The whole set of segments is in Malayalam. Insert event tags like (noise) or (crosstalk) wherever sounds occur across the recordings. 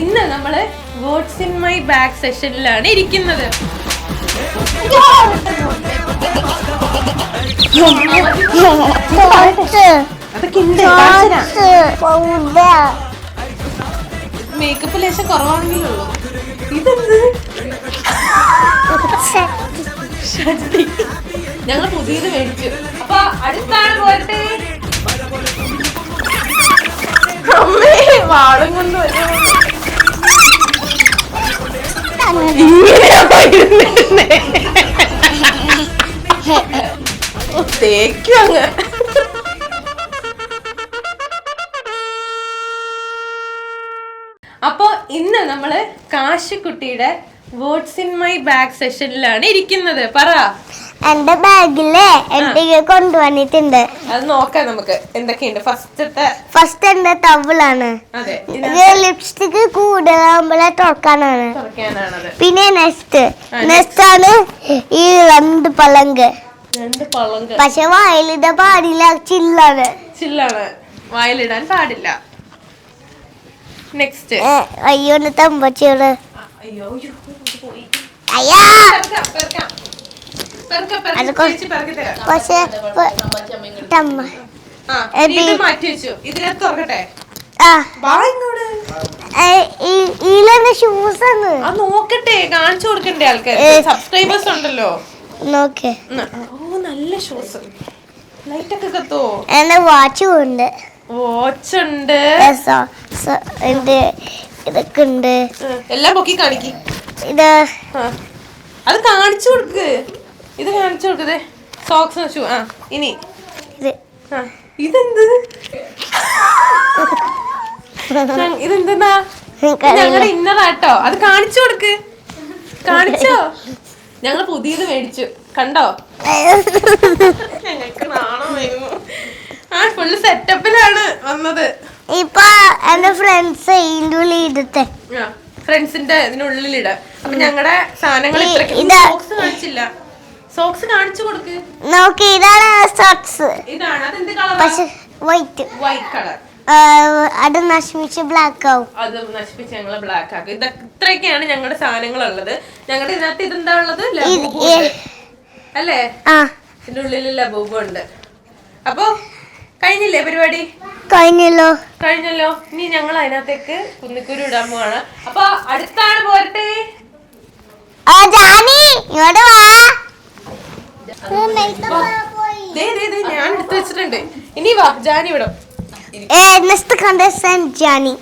ഇന്ന് നമ്മൾ വേർഡ്സ് ഇൻ മൈ ബാഗ് സെഷനിലാണ് ഇരിക്കുന്നത്. മേക്കപ്പ് ലേശം കുറവാണെങ്കിലുള്ളൂ. ഇതെന്ത്. (laughs) ഞങ്ങൾ പുതിയത് മേടിച്ചു. അപ്പൊ അടുത്താണ് പോരട്ടെ? ഇങ്ങനെയാണോ ഇരുന്നിരുന്നേ? തേക്കും അങ്ങ് അപ്പോ ഇന്ന് നമ്മൾ കാശിക്കുട്ടിയുടെ വേർഡ്സ് ഇൻ മൈ ബാഗ് സെഷനിലാണ് ഇരിക്കുന്നത് പറ എന്റെ ബാഗിൽ എന്റെ കൊണ്ടുവന്നിട്ടുണ്ട്. അത് നോക്കാം നമുക്ക്. എന്തൊക്കെയുണ്ട്? ഫസ്റ്റത്തെ ഫസ്റ്റ് എന്റെ ടവലാണ് ലിപ്സ്റ്റിക് കൂടുതലാകുമ്പോഴേ തുറക്കാനാണ്. പിന്നെ നെക്സ്റ്റ്. നെക്സ്റ്റ്. ആണ് ഈ രണ്ട് പളങ്ക്. പക്ഷെ വായിലിട പാടില്ല ചില്ലാണ്. ചില്ലാണ്. വായിലിടാൻ പാടില്ല. നെക്സ്റ്റ്. അയ്യോ തമ്പച്ചിയോട് അയ്യോ അയ്യോ, അത് കൊ- ചേച്ചി പെറുക്കി തരാം. പക്ഷെ തമ്മ. ആ, എടി. ഇത് മാറ്റി വെച്ചു. ഇതിനകത്ത് തുറക്കട്ടെ? നോക്കട്ടെ. കാണിച്ചു കൊടുക്കണ്ടേ ആൾക്കാർ സബ്സ്ക്രൈബേഴ്സ് ഉണ്ടല്ലോ. നോക്കേ. ഓ നല്ല ഷൂസ് ലൈറ്റ് ഒക്കെ കത്തോ എന്റെ വാച്ചും ഉണ്ട്. വാച്ച് ഉണ്ട്. ഇതൊക്കെ ഉണ്ട്. എല്ലാം പൊക്കി കാണിക്ക്. ഇത് അത് കാണിച്ചു കൊടുക്ക്. ഇത് കാണിച്ചു കൊടുക്കതേ സോക്സ് ഷൂ ആ ഇനി. ഇതെന്ത്? ഇതെന്താ ഇതെന്തെന്നാ? ഞങ്ങളുടെ ഇന്നറാട്ടോ അത് കാണിച്ചു കൊടുക്ക്. കാണിച്ചോ? ഞങ്ങൾ പുതിയത് മേടിച്ചു. കണ്ടോ? ഞങ്ങൾക്ക് നാണം ആ ഫുള്ള് സെറ്റപ്പിലാണ് വന്നത്. ഇപ്പൊ എന്റെ ഫ്രണ്ട്സ് ഇതിന്റെ ഫ്രണ്ട്സിന്റെ ഇതിനുള്ളിലിട അപ്പൊ ഞങ്ങളുടെ സാധനങ്ങൾ സോക്സ് കാണിച്ചില്ല. സോക്സ് കാണിച്ചു കൊടുക്ക്. നോക്ക് ഇതാണ് സോക്സ് ഇതാണ്. അതെന്ത് കളർ പക്ഷേ വൈറ്റ് വൈറ്റ് കളർ അത് നശിപ്പിച്ച് ബ്ലാക്ക് ആവും. അത് നശിപ്പിച്ച് ഞങ്ങൾ ബ്ലാക്ക് ആക്കും. ഇത് ഇത്രയൊക്കെയാണ് ഞങ്ങളുടെ സാധനങ്ങൾ ഉള്ളത് ഞങ്ങളുടെ ഇതിനകത്ത് ഇതെന്താ ഉള്ളത്. അല്ലേ? ഇതിന്റെ ഉള്ളിൽ ലബൂബ് ഉണ്ട്. അപ്പൊ കഴിഞ്ഞില്ലേ പരിപാടി? കഴിഞ്ഞല്ലോ. കഴിഞ്ഞല്ലോ. ഇനി ഞങ്ങൾ അതിനകത്തേക്ക് കുന്നിക്കുരു ഇടാൻ പോവാണ്. അപ്പൊ അടുത്താണ് പോരട്ടെ? ആ ജാനി ഇങ്ങോട്ട് വാ. ഞാൻ എടുത്തു വെച്ചിട്ടുണ്ട്. ഇനി വാ ജാനി വിടും. ഏ നെക്സ്റ്റ് കണ്ടസ്റ്റന്റ് ജാനി.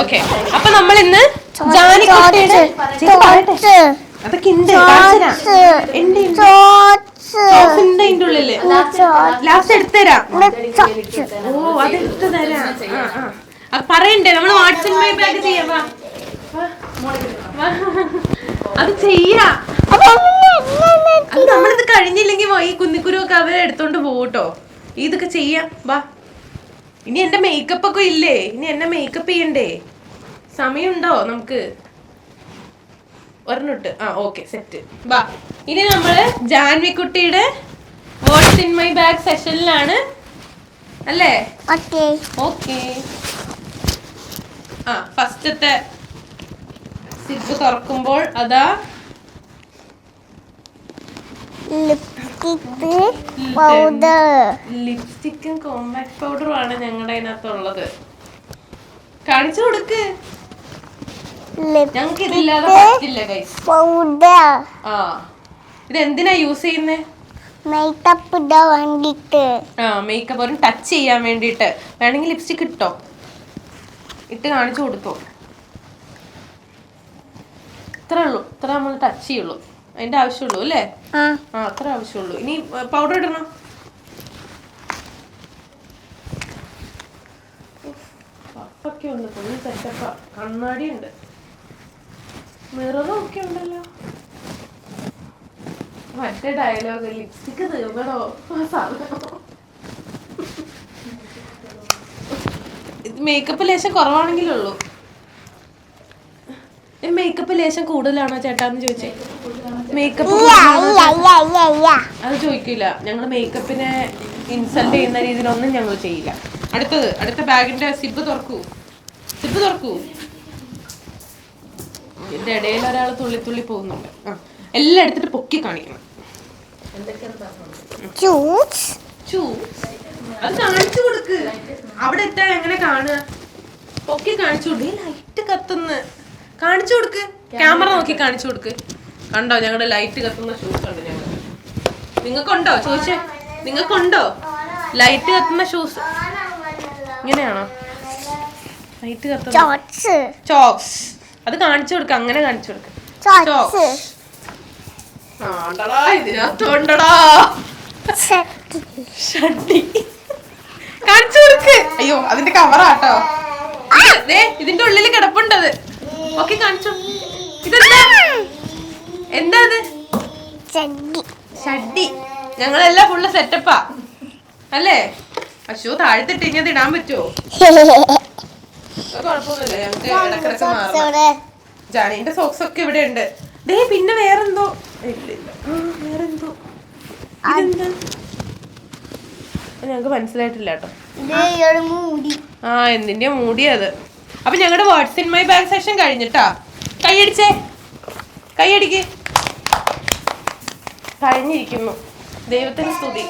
ഓക്കെ അപ്പൊ നമ്മൾ ഇന്ന് ജാനി. അതൊക്കെ ഉണ്ട്. ഉണ്ട്, ഉള്ളിൽ. ലാസ്റ്റ് എടുത്തുതരാം ഓ അത് തരാം. പറയണ്ടേ നമ്മൾ വാട്സപ്പ് ചെയ്യാം. വാ. അത് ചെയ്യാ. അത് നമ്മളിത് കഴിഞ്ഞില്ലെങ്കിൽ ഈ കുന്നിക്കുരു ഒക്കെ അവരെ എടുത്തോണ്ട് പോകട്ടോ ഇതൊക്കെ ചെയ്യാം വാ. ഇനി എന്റെ മേക്കപ്പ് ഒക്കെ ഇല്ലേ? ഇനി എന്നെ മേക്കപ്പ് ചെയ്യണ്ടേ? സമയമുണ്ടോ നമുക്ക്? ഒരെണ്ണിട്ട്. ആ ഓക്കെ സെറ്റ് വാ. ഇനി നമ്മൾ ജാൻവിക്കുട്ടിയുടെ വാട്ട്സ് ഇൻ മൈ ബാഗ് സെഷനിലാണ് അല്ലേ? ഓക്കെ ആ ഫസ്റ്റത്തെ സിബ് തുറക്കുമ്പോൾ അതാ ലിപ്സ്റ്റിക്കും കോമ്പാക്ട് പൗഡറും ആണ് ഞങ്ങളുടെ അതിനകത്തുള്ളത് കാണിച്ചു കൊടുക്ക്. ഞങ്ങൾക്ക് ഇതില്ലാതെ പറ്റില്ല പൗഡർ. ആ. ഇത് എന്തിനാ യൂസ് ചെയ്യുന്നേ? മേക്കപ്പ് ഇടാൻ വേണ്ടിട്ട് ആ മേക്കപ്പ് ഒരു ടച്ച് ചെയ്യാൻ വേണ്ടിട്ട് വേണമെങ്കിൽ ലിപ്സ്റ്റിക് ഇട്ടോ? ഇട്ട് കാണിച്ചു കൊടുത്തോ? ഇത്രേ ഉള്ളൂ. ഇത്ര നമ്മൾ ടച്ച് ചെയ്യുള്ളൂ. അതിന്റെ ആവശ്യമുള്ളൂ അല്ലേ? ആ. അത്ര ആവശ്യമുള്ളൂ. ഇനി പൗഡർ ഇടണം? കപ്പൊക്കെ ഉണ്ട് ഫുൾ സെറ്റപ്പാ കണ്ണാടി ഉണ്ട്. മിററും ഒക്കെ ഉണ്ടല്ലോ. മറ്റേ ഡയലോഗ് ലിപ്സ്റ്റിക്ക് തീർന്നടോ. മേക്കപ്പ് ലേശം കുറവാണെങ്കിലുള്ളൂ മേക്കപ്പ് ലേശം കൂടുതലാണോ ചേട്ടാന്ന് ചോദിച്ചേ? മേക്കപ്പ് അത് ചോദിക്കില്ല. ഞങ്ങൾ മേക്കപ്പിനെ ഇൻസൾട്ട് ചെയ്യുന്ന രീതിയിലൊന്നും ഞങ്ങൾ ചെയ്യില്ല. അടുത്തത് അടുത്ത ബാഗിന്റെ സിബ് തുറക്കൂ. സിബ് തുറക്കൂ. ഇതിന്റെ ഇടയിൽ ഒരാൾ തുള്ളി തുള്ളി പോകുന്നുണ്ട്. ആ എല്ലാം എടുത്തിട്ട് പൊക്കി കാണിക്കണം. അത് കാണിച്ചു കൊടുക്ക്. അവിടെ എത്താൻ എങ്ങനെ കാണുക? പൊക്കി കാണിച്ചു ലൈറ്റ് കത്തുന്ന്. കാണിച്ചു കൊടുക്ക്. ക്യാമറ നോക്കി കാണിച്ചു കൊടുക്ക്. കണ്ടോ ഞങ്ങളുടെ ലൈറ്റ് കത്തുന്ന ഷൂസ് ഉണ്ട് ഞങ്ങൾ നിങ്ങൾക്കുണ്ടോ ചോദിച്ചേ. നിങ്ങൾക്കുണ്ടോ ലൈറ്റ് കത്തുന്ന ഷൂസ് ഇങ്ങനെയാണോ? ലൈറ്റ് കത്തുന്ന ചോക്സ് അത് കാണിച്ചു കൊടുക്ക അങ്ങനെ കാണിച്ചു കൊടുക്ക. ചോക്സ് ആണ്ടടാ ഇതിനകത്തുണ്ടടാ. ഷഡ്ഡി കാണിച്ചു കൊടുക്ക്. അയ്യോ അതിന്റെ കവറാട്ടോ ഇതിന്റെ ഉള്ളിൽ കിടപ്പുണ്ടത്. ഓക്കെ കാണിച്ചോ. ഇതെന്താ? എന്താ ഇത് ഷഡ്ഡി ഞങ്ങളെല്ലാം ഫുള്ള് സെറ്റപ്പാ അല്ലേ? അശോ താഴ്ത്തിട്ട് ഇങ്ങനെ ഇടാൻ പറ്റുമോ കുഴപ്പമൊന്നുമില്ല. ഞങ്ങൾക്ക് ഇടക്കിടക്ക് മാറണം. ജാനീന്റെ സോക്സ് ഒക്കെ ഇവിടെ ഉണ്ട്. ദേ പിന്നെ വേറെന്തോ. വേറെന്തോ? ഇതെന്താ? ഞങ്ങൾക്ക് മനസ്സിലായിട്ടില്ല കേട്ടോ. ആ എന്തിന്റെ മൂടിയത്? അപ്പൊ ഞങ്ങളുടെ what's in in my bank session കഴിഞ്ഞിട്ടാ. കൈയടിച്ചേ കൈയടിക്ക് കഴിഞ്ഞിരിക്കുന്നു. ദൈവത്തിന് സ്തുതി.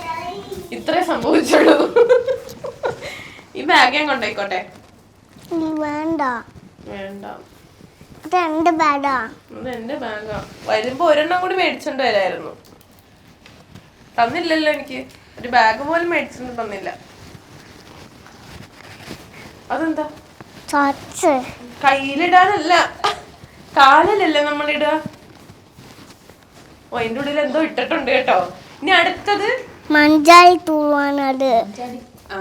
ഇത്രേ സംഭവിച്ചുള്ളൂ. ഈ ബാഗ് ഞാൻ കൊണ്ടോയിക്കോട്ടെ? വേണ്ട. വേണ്ട. രണ്ട് എന്റെ ബാഗാ വരുമ്പോ ഒരെണ്ണം കൂടി മേടിച്ചോണ്ട് വരായിരുന്നു. തന്നില്ലല്ലോ എനിക്ക്. ഒരു ബാഗ് പോലും മേടിച്ചോണ്ട് തന്നില്ല. അതെന്താ? കയ്യിലിടാനല്ല. കാലിലല്ലേ നമ്മളിടുക ഓ എന്റെ ഉള്ളിൽ എന്തോ ഇട്ടിട്ടുണ്ട് കേട്ടോ. ഇനി അടുത്തത്? മഞ്ചായി തൂവാനത് ആ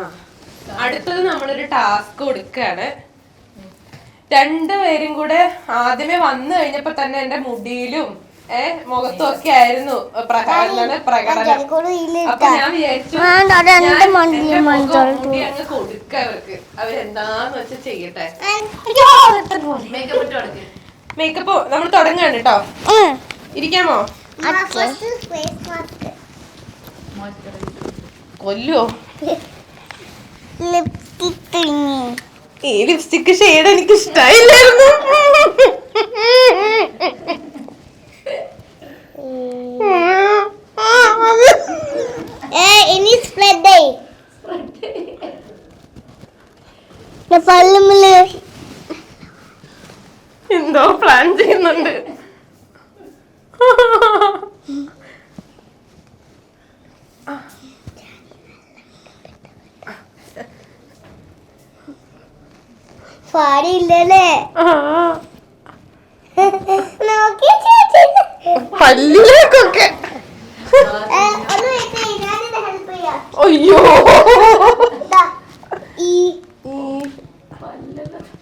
അടുത്തത് നമ്മളൊരു ടാസ്ക് കൊടുക്കുകയാണ് രണ്ടുപേരും കൂടെ ആദ്യമേ വന്നു കഴിഞ്ഞപ്പോ തന്നെ എന്റെ മുടിയിലും ഏ മുഖത്തും ഒക്കെ ആയിരുന്നു പ്രകടനം. പ്രകടനം അപ്പൊ ഞാൻ വിചാരിച്ചു അങ്ങ് കൊടുക്ക അവർക്ക്. അവരെന്താന്ന് വെച്ചാ ചെയ്യട്ടെ? മേക്കപ്പ് നമ്മൾ തുടങ്ങാണ് കേട്ടോ. ഇരിക്കാമോ? കൊല്ലോ. ഈ ലിപ്സ്റ്റിക് ഷെയ്ഡ് എനിക്ക് ഇഷ്ടായില്ലായിരുന്നു (laughs) ഇനി സ്പ്രെഡ് ആയി എന്തോ പ്ലാൻ ചെയ്യുന്നുണ്ട്. പാടിയില്ലല്ലേ ആ, നോക്കി ചേച്ചി പല്ലിലേക്കൊക്കെ. അയ്യോ.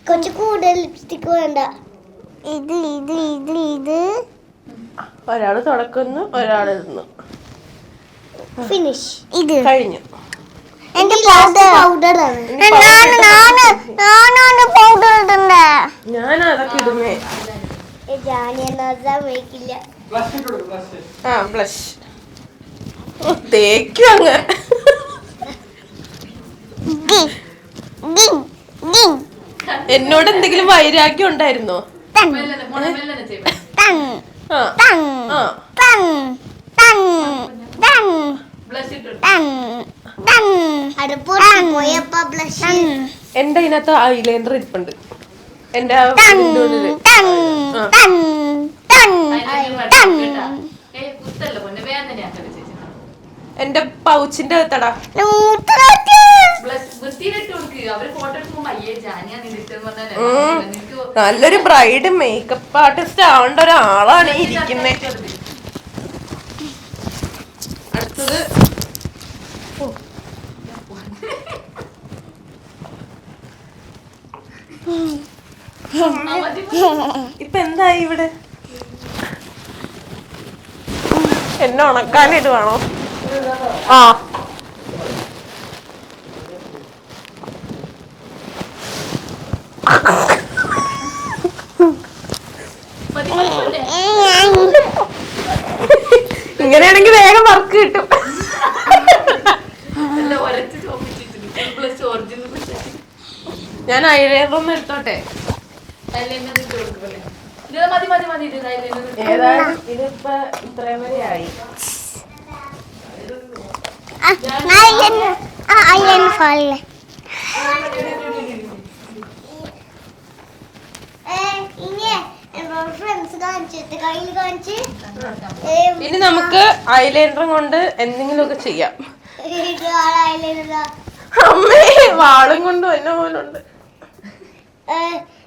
കുറച്ച് കൂടുതൽ ലിപ്സ്റ്റിക് വേണ്ട. ഇത് ഇത് ഇത് ഇത്. ഒരാൾ തുടക്കുന്നു ഒരാൾ ഫിനിഷ് ഇത്. കഴിഞ്ഞു. എന്റെ പൗഡർ ആണ്. ആ ബ്ലഷ് തേക്കും അങ്ങ്. എന്നോട് എന്തെങ്കിലും വൈരാഗ്യം ഉണ്ടായിരുന്നോ? ആ ആ. എന്റെ അതിനകത്ത് ഐലൈനർ ഇരിപ്പുണ്ട്. എന്റെ. എന്റെ പൗച്ചിന്റെ അകത്തടാ. ഉം. നല്ലൊരു ബ്രൈഡ് മേക്കപ്പ് ആർട്ടിസ്റ്റ് ആവേണ്ട ഒരാളാണ് ഇരിക്കുന്നത് അടുത്തത് ഇപ്പൊ എന്തായി ഇവിടെ? എന്നെ ഉണക്കാനിടുവാണോ? ആ. ഇങ്ങനെയാണെങ്കിൽ വേഗം വർക്ക് കിട്ടും. ഞാൻ ഐലൈനർ എടുത്തോട്ടെ ഐലൈനർ ഇട്ട് കൊടുക്കുമല്ലേ ഇത് മതി മതി മതി ഇത് ഏതായാലും ഇതിപ്പോ ഇത്രയും വരെ ആയി. ഇനി നമുക്ക് ഐലൈനർ കൊണ്ട് എന്തെങ്കിലുമൊക്കെ ചെയ്യാം. ഐലൈനർ അമ്മേ വാളും കൊണ്ട് എന്നെ പോലുണ്ട്.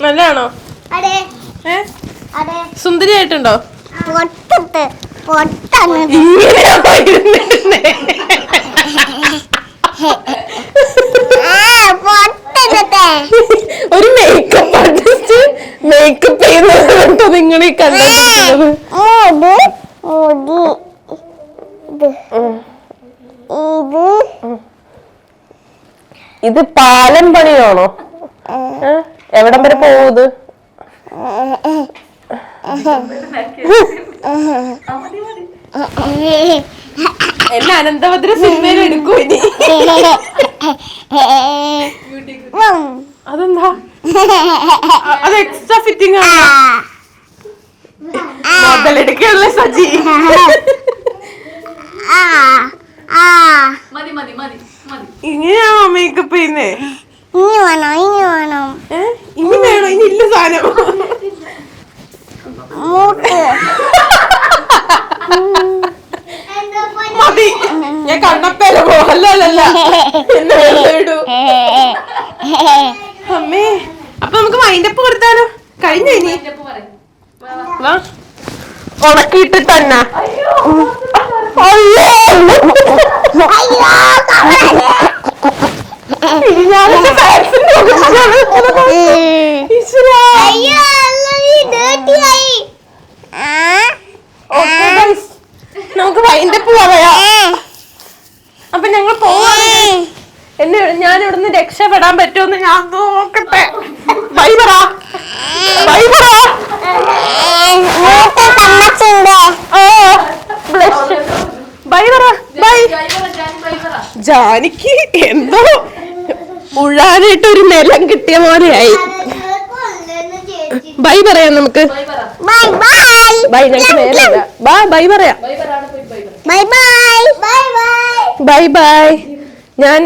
നല്ലതാണോ ആയിട്ടുണ്ടോ സുന്ദരിയായിട്ടുണ്ടോ പൊട്ടത്ത് പൊട്ടാണ് ഇങ്ങനെയാണോ ഇരുന്നിരുന്നേ? പൊട്ടത്തെ ഒരു മേക്കപ്പ് ആർട്ടിസ്റ്റ് മേക്കപ്പ് ചെയ്യുന്നത് നിങ്ങൾ ഈ കണ്ടത് മുടി മുടി ഇത് ഇത് ഇത് പാലം പണിയാണോ? എവിടം വരെ പോകുന്നത് എന്നെ അനന്തഭദ്ര സിനിമയിൽ എടുക്കൂ ഇനി? അതെന്താ? അത് എക്സ്ട്രാ ഫിറ്റിംഗ് ആണ്? മുതലെടുക്കല്ലേ സജി ആ ആ മതി മതി മതി മതി ഇങ്ങനെയാണോ മേക്കപ്പ് ചെയ്യുന്നേ ഇനി വേണം ഇനി വേണം ഏ? ഇനി വേണോ ഇനി ഇല്ല സാധനം മൂക്ക് മതി ഞാൻ കണ്ണപ്പേല പോകല്ലല്ല എന്നെ വെറുതെ ഇടൂ അമ്മേ അപ്പൊ നമുക്ക് വൈൻഡപ്പ് കൊടുത്താലോ? കഴിഞ്ഞ ഇനി? വാ ഉണക്കിയിട്ട് തന്നെ. നമുക്ക് വൈൻഡപ്പ് പറയാം. അപ്പൊ ഞങ്ങൾ ഞാൻ ഇവിടുന്ന് രക്ഷപ്പെടാൻ പറ്റുമെന്ന് ഞാൻ നോക്കട്ടെ. ബൈ ബൈബറാ ബൈ ജാനിക്ക് എന്തോ ഉഴാനായിട്ട് ഒരു നിലം കിട്ടിയ പോലെയായി. ബൈ പറയാം നമുക്ക്. ബൈ പറ ബൈ. ബൈ ബൈ ഞങ്ങൾക്ക് നേരമില്ല ബാ ബൈ പറയാം. Bye bye. Bye bye. ഞാൻ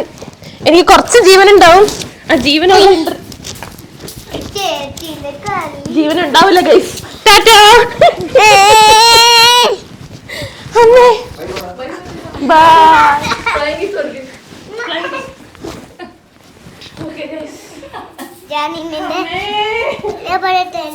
എനിക്ക് കുറച്ച് ജീവൻ ഉണ്ടാവും ആ ജീവനുള്ള ജീവൻ ഉണ്ടാവില്ല ഗൈസ് ടാറ്റാ. അമ്മേ. ബൈ ഞാൻ